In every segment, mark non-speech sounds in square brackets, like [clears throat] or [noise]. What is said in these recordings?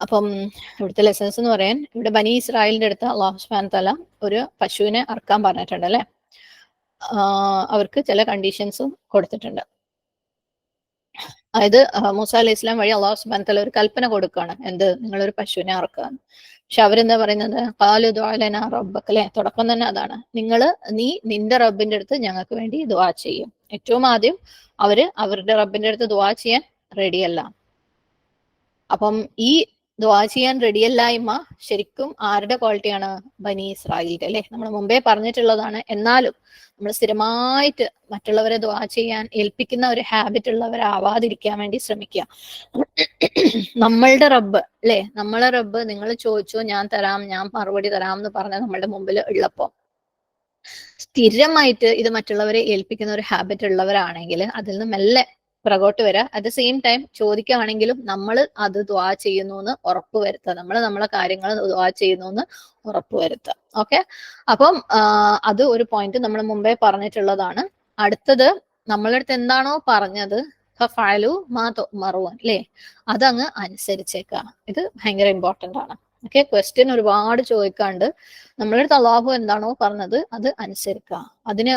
അപ്പം ഇവിടുത്തെ ലെസൺസ് എന്ന് പറയാൻ ഇവിടെ ബനി ഇസ്രായേലിന്റെ അടുത്ത് അള്ളാഹു സുബ്ഹാനഹു തല ഒരു പശുവിനെ അറക്കാൻ പറഞ്ഞിട്ടുണ്ട് അല്ലെ അവർക്ക് ചില കണ്ടീഷൻസും കൊടുത്തിട്ടുണ്ട്. അതായത് മൂസ അലൈഹി ഇസ്ലാം വഴി അള്ളാഹു സുബ്ഹാനഹു തല ഒരു കൽപ്പന കൊടുക്കുകയാണ്. എന്ത്? നിങ്ങളൊരു പശുവിനെ അറക്കുക പക്ഷെ അവരെന്താ പറയുന്നത്? കാലു ദ്വാലന റബ്ബക്ക് അല്ലെ? തുടക്കം തന്നെ അതാണ്. നിങ്ങൾ നീ നിന്റെ റബ്ബിന്റെ അടുത്ത് ഞങ്ങൾക്ക് വേണ്ടി ദുആ ചെയ്യും. ഏറ്റവും ആദ്യം അവർ അവരുടെ റബ്ബിന്റെ അടുത്ത് ദുആ ചെയ്യാൻ റെഡിയല്ല അപ്പം ഈ ദുആ ചെയ്യാൻ റെഡിയല്ലായ്മ ശരിക്കും ആരുടെ ക്വാളിറ്റിയാണ് ബനി ഇസ്രായേലിന്റെ അല്ലെ? നമ്മൾ മുമ്പേ പറഞ്ഞിട്ടുള്ളതാണ്. എന്നാലും നമ്മൾ സ്ഥിരമായിട്ട് മറ്റുള്ളവരെ ദ്വാ ചെയ്യാൻ ഏൽപ്പിക്കുന്ന ഒരു ഹാബിറ്റ് ഉള്ളവരാവാതിരിക്കാൻ വേണ്ടി ശ്രമിക്കുക. നമ്മളുടെ റബ്ബ് അല്ലെ? നമ്മളെ റബ്ബ് നിങ്ങൾ ചോദിച്ചോ ഞാൻ തരാം ഞാൻ മറുപടി തരാം എന്ന് പറഞ്ഞ നമ്മളുടെ മുമ്പിൽ ഉള്ളപ്പോ സ്ഥിരമായിട്ട് ഇത് മറ്റുള്ളവരെ ഏൽപ്പിക്കുന്ന ഒരു ഹാബിറ്റ് ഉള്ളവരാണെങ്കിൽ അതിൽ നിന്ന് മെല്ലെ പുറകോട്ട് വരിക അറ്റ് ദ സെയിം ടൈം ചോദിക്കുകയാണെങ്കിലും നമ്മൾ അത് ദ്വാ ചെയ്യുന്നു എന്ന് ഉറപ്പ് വരുത്തുക. നമ്മൾ നമ്മളെ കാര്യങ്ങൾ ദ്വാ ചെയ്യുന്നു എന്ന് ഉറപ്പ് വരുത്തുക. ഓക്കെ അപ്പം അത് ഒരു പോയിന്റ് നമ്മൾ മുമ്പേ പറഞ്ഞിട്ടുള്ളതാണ്. അടുത്തത് നമ്മളുടെ അടുത്ത് എന്താണോ പറഞ്ഞത്? ഫാലു മാ മറുവൻ അല്ലേ അതങ്ങ് അനുസരിച്ചേക്കുക. ഇത് ഭയങ്കര ഇമ്പോർട്ടന്റ് ആണ്. ഓക്കെ ക്വസ്റ്റ്യൻ ഒരുപാട് ചോദിക്കാണ്ട്. നമ്മളടുത്ത് അള്ളാഹു എന്താണോ പറഞ്ഞത് അത് അനുസരിക്കുക അതിന്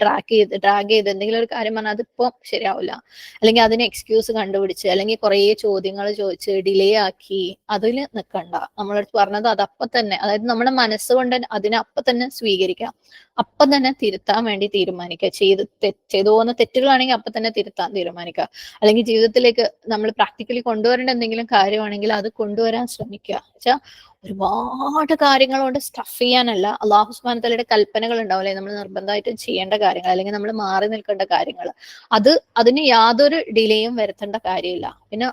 ഡ്രാഗ് ചെയ്ത് ഡ്രാഗ് ചെയ്ത് എന്തെങ്കിലും ഒരു കാര്യം പറഞ്ഞാൽ അതിപ്പോ ശരിയാവില്ല അല്ലെങ്കിൽ അതിന് എക്സ്ക്യൂസ് കണ്ടുപിടിച്ച് അല്ലെങ്കിൽ കുറേ ചോദ്യങ്ങൾ ചോദിച്ച് ഡിലേ ആക്കി അതിൽ നിൽക്കണ്ട നമ്മളടുത്ത് പറഞ്ഞത് അത് അപ്പൊ തന്നെ അതായത് നമ്മുടെ മനസ്സുകൊണ്ട് അതിനെ അപ്പൊ തന്നെ സ്വീകരിക്കാം. അപ്പം തന്നെ തിരുത്താൻ വേണ്ടി തീരുമാനിക്കുക ചെയ്ത് ചെയ്തു പോകുന്ന തെറ്റുകളാണെങ്കിൽ അപ്പൊ തന്നെ തിരുത്താൻ തീരുമാനിക്കുക അല്ലെങ്കിൽ ജീവിതത്തിലേക്ക് നമ്മൾ പ്രാക്ടിക്കലി കൊണ്ടുവരേണ്ട എന്തെങ്കിലും കാര്യമാണെങ്കിൽ അത് കൊണ്ടുവരാൻ ശ്രമിക്കുക വെച്ചാൽ ഒരുപാട് കാര്യങ്ങൾ കൊണ്ട് സ്റ്റഫ് ചെയ്യാനല്ല. അള്ളാഹു സുബാനത്തലയുടെ കൽപ്പനകൾ ഉണ്ടാവില്ലേ നമ്മൾ നിർബന്ധമായിട്ടും ചെയ്യേണ്ട കാര്യങ്ങൾ അല്ലെങ്കിൽ നമ്മൾ മാറി നിൽക്കേണ്ട കാര്യങ്ങൾ. അത് അതിന് യാതൊരു ഡിലേയും വരുത്തേണ്ട കാര്യമില്ല. പിന്നെ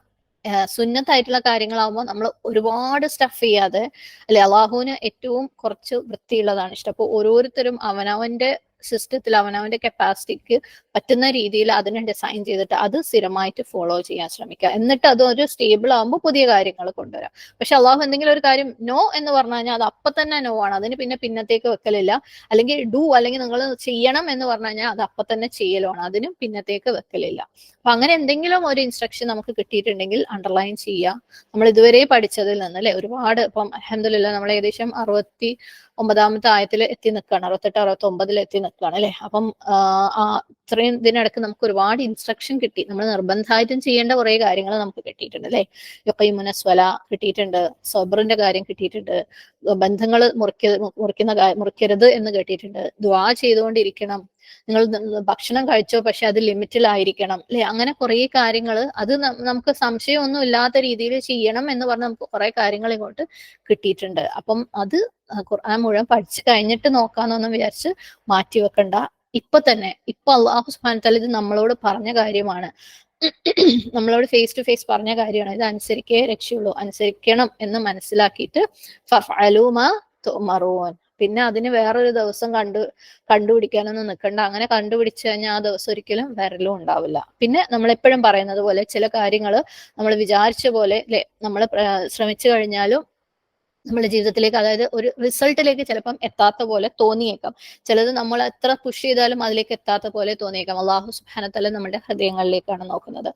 സുന്നത്തായിട്ടുള്ള കാര്യങ്ങളാവുമ്പോൾ നമ്മൾ ഒരുപാട് സ്റ്റഫ് ചെയ്യാതെ അല്ലെ? അള്ളാഹുവിന് ഏറ്റവും കുറച്ച് വൃത്തിയുള്ളതാണ് ഇഷ്ടം. അപ്പോൾ ഓരോരുത്തരും അവനവന്റെ സിസ്റ്റത്തിൽ അവനവന്റെ കപ്പാസിറ്റിക്ക് പറ്റുന്ന രീതിയിൽ അതിനെ ഡിസൈൻ ചെയ്തിട്ട് അത് സ്ഥിരമായിട്ട് ഫോളോ ചെയ്യാൻ ശ്രമിക്കുക. എന്നിട്ട് അത് ഒരു സ്റ്റേബിൾ ആകുമ്പോൾ പുതിയ കാര്യങ്ങൾ കൊണ്ടുവരാം. പക്ഷെ അള്ളാഹു എന്തെങ്കിലും ഒരു കാര്യം നോ എന്ന് പറഞ്ഞു കഴിഞ്ഞാൽ അത് അപ്പൊ തന്നെ നോ ആണ്. അതിന് പിന്നെ പിന്നത്തേക്ക് വെക്കലില്ല. അല്ലെങ്കിൽ ഡു അല്ലെങ്കിൽ നിങ്ങൾ ചെയ്യണം എന്ന് പറഞ്ഞു കഴിഞ്ഞാൽ അത് അപ്പൊ തന്നെ ചെയ്യലാണ് അതിനും പിന്നത്തേക്ക് വെക്കലില്ല. അപ്പൊ അങ്ങനെ എന്തെങ്കിലും ഒരു ഇൻസ്ട്രക്ഷൻ നമുക്ക് കിട്ടിയിട്ടുണ്ടെങ്കിൽ അണ്ടർലൈൻ ചെയ്യുക. നമ്മൾ ഇതുവരെ പഠിച്ചതിൽ നിന്ന് അല്ലെ? ഒരുപാട് ഇപ്പം അഹമ്മദില്ല നമ്മൾ ഏകദേശം അറുപത്തി ഒമ്പതാമത്തെ ആയത്തിൽ എത്തി നിൽക്കുകയാണ്. അറുപത്തെട്ട് അറുപത്തി ഒമ്പതിൽ എത്തി നിൽക്കുകയാണ് അല്ലെ? അപ്പം ആ ഇത്രയും ഇതിനിടക്ക് നമുക്ക് ഒരുപാട് ഇൻസ്ട്രക്ഷൻ കിട്ടി. നമ്മൾ നിർബന്ധമായിട്ടും ചെയ്യേണ്ട കുറെ കാര്യങ്ങൾ നമുക്ക് കിട്ടിയിട്ടുണ്ട് അല്ലെ? യൊക്കൈമുനസ്വല കിട്ടിയിട്ടുണ്ട്. സബറിന്റെ കാര്യം കിട്ടിയിട്ടുണ്ട്. ബന്ധങ്ങൾ മുറിക്ക മുറിക്കുന്ന മുറിക്കരുത് എന്ന് കേട്ടിട്ടുണ്ട്. ദ്വാ ചെയ്തുകൊണ്ടിരിക്കണം. നിങ്ങൾ ഭക്ഷണം കഴിച്ചോ പക്ഷെ അത് ലിമിറ്റിലായിരിക്കണം. അല്ലെ അങ്ങനെ കുറെ കാര്യങ്ങൾ അത് നമുക്ക് സംശയമൊന്നും ഇല്ലാത്ത രീതിയിൽ ചെയ്യണം എന്ന് പറഞ്ഞ് നമുക്ക് കുറെ കാര്യങ്ങൾ ഇങ്ങോട്ട് കിട്ടിയിട്ടുണ്ട്. അപ്പം അത് ഖുർആൻ മുഴുവൻ പഠിച്ചു കഴിഞ്ഞിട്ട് നോക്കാന്നൊന്നും വിചാരിച്ച് മാറ്റി വെക്കണ്ട. ഇപ്പൊ തന്നെ ഇപ്പൊ അള്ളാഹു സുബ്ഹാനഹു ഇത് നമ്മളോട് പറഞ്ഞ കാര്യമാണ്. [clears throat] നമ്മളോട് ഫേസ് ടു ഫേസ് പറഞ്ഞ കാര്യമാണ്. ഇത് അനുസരിക്കേ രക്ഷയുള്ളൂ. അനുസരിക്കണം എന്ന് മനസ്സിലാക്കിയിട്ട് ഫലൂമ മാ തുഅ്മറൂൻ പിന്നെ അതിന് വേറൊരു ദിവസം കണ്ടു കണ്ടുപിടിക്കാനൊന്നും നിൽക്കണ്ട അങ്ങനെ കണ്ടുപിടിച്ചു കഴിഞ്ഞാൽ ആ ദിവസം ഒരിക്കലും വരലും ഉണ്ടാവില്ല. പിന്നെ നമ്മൾ എപ്പോഴും പറയുന്നത് പോലെ ചില കാര്യങ്ങൾ നമ്മൾ വിചാരിച്ച പോലെ അല്ലെ നമ്മൾ ശ്രമിച്ചു കഴിഞ്ഞാലും നമ്മുടെ ജീവിതത്തിലേക്ക് അതായത് ഒരു റിസൾട്ടിലേക്ക് ചിലപ്പം എത്താത്ത പോലെ തോന്നിയേക്കാം. ചിലത് നമ്മൾ എത്ര പുഷ് ചെയ്താലും അതിലേക്ക് എത്താത്ത പോലെ തോന്നിയേക്കാം. അള്ളാഹു സുബാനത്തല്ല നമ്മുടെ ഹൃദയങ്ങളിലേക്കാണ് നോക്കുന്നത്.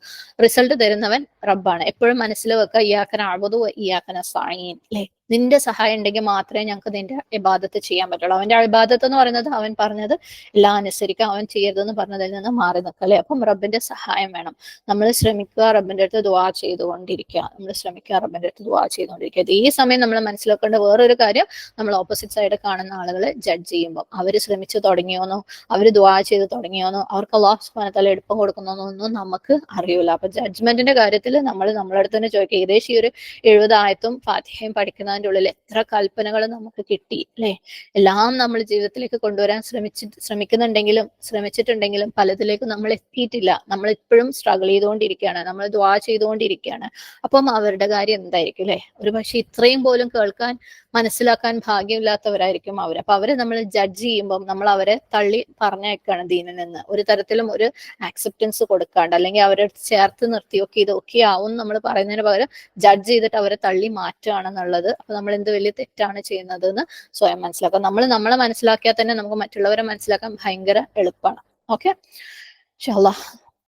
റിസൾട്ട് തരുന്നവൻ റബ്ബാണ്. എപ്പോഴും മനസ്സിൽ വെക്കുക ഇയാക്കന അഴുതു ഇയാക്കന സായീൻ അല്ലെ നിന്റെ സഹായം ഉണ്ടെങ്കിൽ മാത്രമേ ഞങ്ങൾക്ക് നിന്റെ ഇബാദത്ത് ചെയ്യാൻ പറ്റുള്ളൂ. അവന്റെ ഇബാദത്ത് എന്ന് പറയുന്നത് അവൻ പറഞ്ഞത് എല്ലാം അനുസരിക്കുക അവൻ ചെയ്യരുതെന്ന് പറഞ്ഞതിൽ നിന്ന് മാറി നിൽക്കുക അല്ലെ? അപ്പം റബ്ബിന്റെ സഹായം വേണം. നമ്മൾ ശ്രമിക്കുക റബ്ബിന്റെ അടുത്ത് ദുവാ ചെയ്തുകൊണ്ടിരിക്കുക. നമ്മൾ ശ്രമിക്കുക റബ്ബിന്റെ അടുത്ത് ദുവാ ചെയ്തുകൊണ്ടിരിക്കുക. ഈ സമയം നമ്മൾ മനസ്സിലാക്കേണ്ട വേറൊരു കാര്യം നമ്മൾ ഓപ്പോസിറ്റ് സൈഡ് കാണുന്ന ആളുകളെ ജഡ്ജ് ചെയ്യുമ്പോൾ. അവർ ശ്രമിച്ചു തുടങ്ങിയോന്നോ? അവർ ദുവാ ചെയ്ത് തുടങ്ങിയോന്നോ? അവർക്ക് അള്ളാഹു സുബ്ഹാനഹു എടുപ്പം എളുപ്പം കൊടുക്കുന്നോന്നോ ഒന്നും നമുക്ക് അറിയില്ല. അപ്പൊ ജഡ്ജ്മെന്റിന്റെ കാര്യത്തിൽ നമ്മൾ നമ്മളെ അടുത്ത് തന്നെ ചോദിക്കുക. ഏകദേശം ഈ ഒരു എഴുപതായത്തും ഫാത്തിഹയും പഠിക്കുന്നതിന്റെ ഉള്ളിൽ എത്ര കൽപ്പനകൾ നമുക്ക് കിട്ടി അല്ലെ? എല്ലാം നമ്മൾ ജീവിതത്തിലേക്ക് കൊണ്ടുവരാൻ ശ്രമിച്ച് ശ്രമിക്കുന്നുണ്ടെങ്കിലും ശ്രമിച്ചിട്ടുണ്ടെങ്കിലും പലതിലേക്കും നമ്മൾ എത്തിയിട്ടില്ല. നമ്മൾ ഇപ്പോഴും സ്ട്രഗിൾ ചെയ്തുകൊണ്ടിരിക്കുകയാണ്. നമ്മൾ ദ്വാ ചെയ്തുകൊണ്ടിരിക്കുകയാണ്. അപ്പം അവരുടെ കാര്യം എന്തായിരിക്കും അല്ലെ? ഒരു പക്ഷെ ഇത്രയും പോലും കേൾക്കാൻ മനസ്സിലാക്കാൻ ഭാഗ്യമില്ലാത്തവരായിരിക്കും അവർ. അപ്പൊ അവരെ നമ്മൾ ജഡ്ജ് ചെയ്യുമ്പം നമ്മൾ അവരെ തള്ളി പറഞ്ഞേക്കാണ് ദീനിൽ നിന്ന്. ഒരു തരത്തിലും ഒരു ആക്സെപ്റ്റൻസ് കൊടുക്കാണ്ട് അല്ലെങ്കിൽ അവരെ ചേർത്ത് നിർത്തി ഒക്കെ ഇതൊക്കെ ആവും നമ്മൾ പറയുന്നതിന് പകരം ജഡ്ജ് ചെയ്തിട്ട് അവരെ തള്ളി മാറ്റുകയാണെന്നുള്ളത് അപ്പൊ നമ്മൾ എന്ത് വലിയ തെറ്റാണ് ചെയ്യുന്നത് എന്ന് സ്വയം മനസ്സിലാക്കാം. നമ്മൾ നമ്മളെ മനസ്സിലാക്കിയാൽ തന്നെ നമുക്ക് മറ്റുള്ളവരെ മനസ്സിലാക്കാൻ ഭയങ്കര എളുപ്പമാണ്. ഓക്കെ